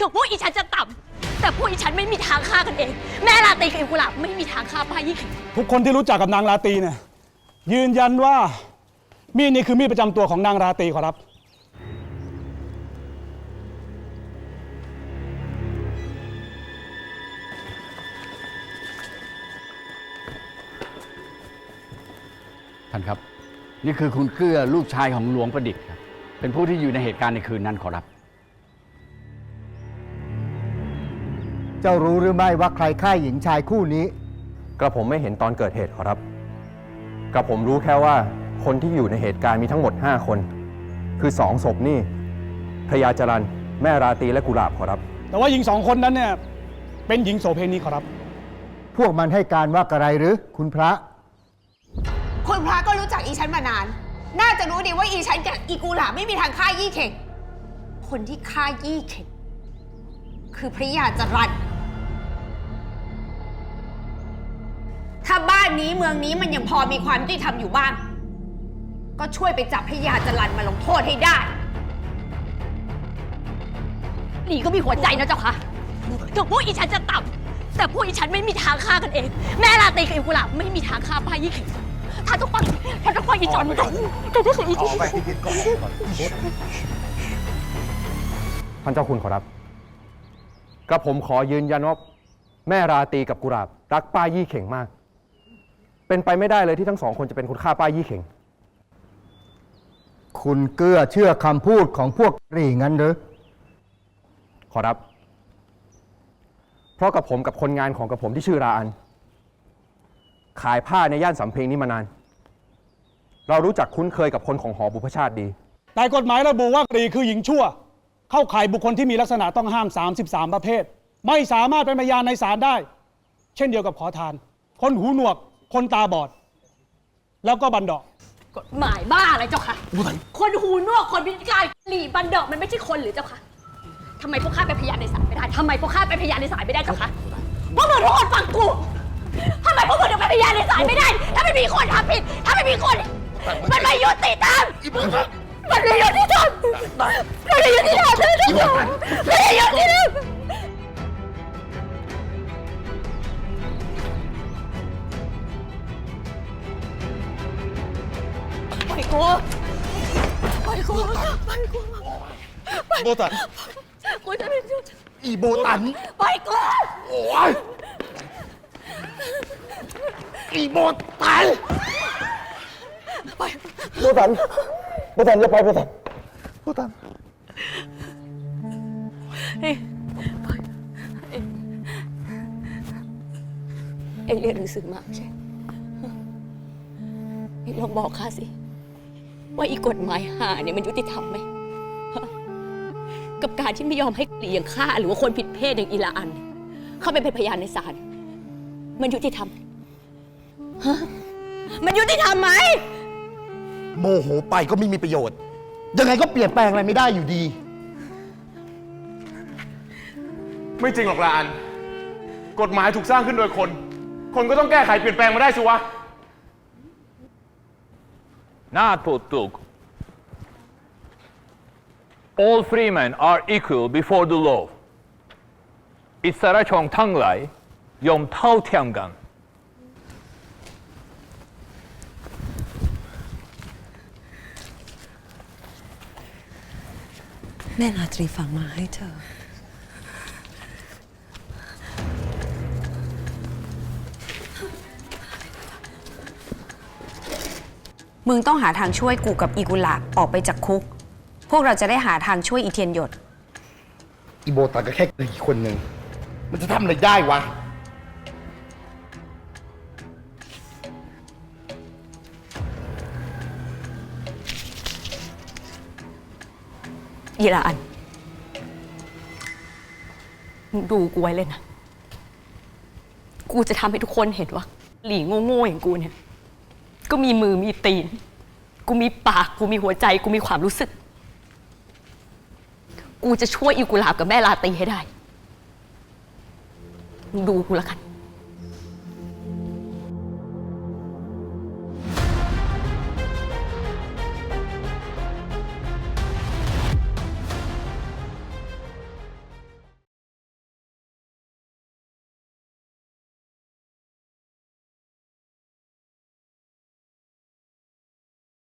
ถึงพวกอีฉันจะต่ำแต่พวกอีฉันไม่มีทางฆ่ากันเอง แม่ลาตรีกับอิกุหลาบไม่มีทางฆ่าป้ายี่ขิงทุกคนที่รู้จักกับนางราตรีเนี่ยยืนยันว่ามีดนี้คือมีดประจำตัวของนางราตรีขอรับ ท่านครับ นี่คือคุณเกื้อลูกชายของหลวงประดิษฐ์ครับเป็นผู้ที่อยู่ในเหตุการณ์ในคืนนั้นขอรับ เจ้ารู้หรือไม่ว่าใครฆ่าหญิงชายคู่นี้ กระผมไม่เห็นตอนเกิดเหตุขอรับ กระผมรู้แค่ว่าคนที่อยู่ในเหตุการณ์มีทั้งหมด 5 คน คือสองศพนี่พระยาจรันแม่ราตรีและกุหลาบขอรับ แต่ว่าหญิงสองคนนั้นเนี่ยเป็นหญิงโสเพณีขอรับ พวกมันให้การว่าอะไรหรือ คุณพระ คุณพระก็รู้จักอีฉันมานาน น่าจะรู้ดีว่าอีฉันกับอีกูหลาไม่มีทางฆ่ายี่เข่ง คนที่ฆ่ายี่เข่ง คือพระยาจรันาบ้านนี้เมืองนี้มันยังพอมีความยุติธรรมอยู่บ้าง ก็ช่วยไปจับพระยาจรันมาลงโทษให้ได้หลีก็มีหัวใจนะเจ้าค่ะถึงพวกอีฉันจะต่ำแต่พวกอีฉันไม่มีทางฆ่ากันเอง แม่ลาตรีกับอิกุหลาบไม่มีทางฆ่าป้ายี่ขิงถ้าต้องฟังถ้าต้องฟังอีจอนมันแต่ถ้าคืออีจอนท่านเจ้าคุณขอรับกระผมขอยืนยันว่าแม่ราตรีกับกุหลาบรักป้ายี่เข่งมาก เป็นไปไม่ได้เลยที่ทั้งสองคนจะเป็นคนฆ่าป้ายี่เข่ง คุณเกื้อเชื่อคำพูดของพวกกรีงั้นหรือ ขอรับ เพราะกับผมกับคนงานของกับผมที่ชื่อราอัน ขายผ้าในย่านสำเพ็งนี้มานาน เรารู้จักคุ้นเคยกับคนของหอบุพชาติดี แต่กฎหมายระบุว่ากรีคือหญิงชั่ว เข้าข่ายบุคคลที่มีลักษณะต้องห้าม 33 ประเภท ไม่สามารถเป็นพยานในศาลได้ เช่นเดียวกับขอทาน คนหูหนวก คนตาบอด แล้วก็บันดอกกฎหมายบ้าอะไรเจ้าค่ะ คนหูหนวกคนพิการหลีบันดอกมันไม่ใช่คนหรือเจ้าค่ะทำไมพวกข้าเป็นพยานในศาลไม่ได้ทำไมพวกข้าเป็นพยานในศาลไม่ได้เจ้าค่ะพวกมึงทุกคนฟังกูทำไมพวกมึงถึงเป็นพยานในศาลไม่ได้ ถ้าไม่มีคนทำผิด ถ้าไม่มีคน มันไม่ยุติธรรมมันไม่ยุติธรรมมันไม่ยุติธรรมท่านผู้ชมมันไม่ยุติธรรม กูปล่อยกูปล่อยกูโบตันกูจะเป็นชุดอีโบตันปล่อยกูโอ้ยอีโบตันโบตันโบตันอย่าไปโบตันโบตันเอ็งเรียนหนังสือมาใช่เอ็งลองบอกข้าสิ ว่าอีกฎหมายหาเนี่ยมันยุติธรรมไหมฮะกับการที่ไม่ยอมให้กลีอย่างข้าหรือว่าคนผิดเพศอย่างอีลาอัน เข้าไปเป็นพยานในศาลมันยุติธรรมฮะมันยุติธรรมไหมโมโหไปก็ไม่มีประโยชน์ ยังไงก็เปลี่ยนแปลงอะไรไม่ได้อยู่ดี ไม่จริงหรอกลาอันกฎหมายถูกสร้างขึ้นโดยคน คนก็ต้องแก้ไขเปลี่ยนแปลงมาได้สิวะ Not Potuk. All free men are equal before the law. อิสระชนทั้งหลายยอมเท่าเทียมกัน แม่ราตรีฝากมาให้เธอ มึงต้องหาทางช่วยกูกับอีกุหลาบออกไปจากคุก พวกเราจะได้หาทางช่วยอีเทียนหยด อีโบตันก็แค่อีกคนหนึ่ง มันจะทำอะไรได้วะอีลาอันมึงดูกูไว้เลยนะ กูจะทำให้ทุกคนเห็นว่า หลีโง่ๆอย่างกูเนี่ย ก็มีมือมีตีน กูมีปาก กูมีหัวใจ กูมีความรู้สึก กูจะช่วยอีกุหลาบกับแม่ลาตีให้ได้ มึงดูกูละกัน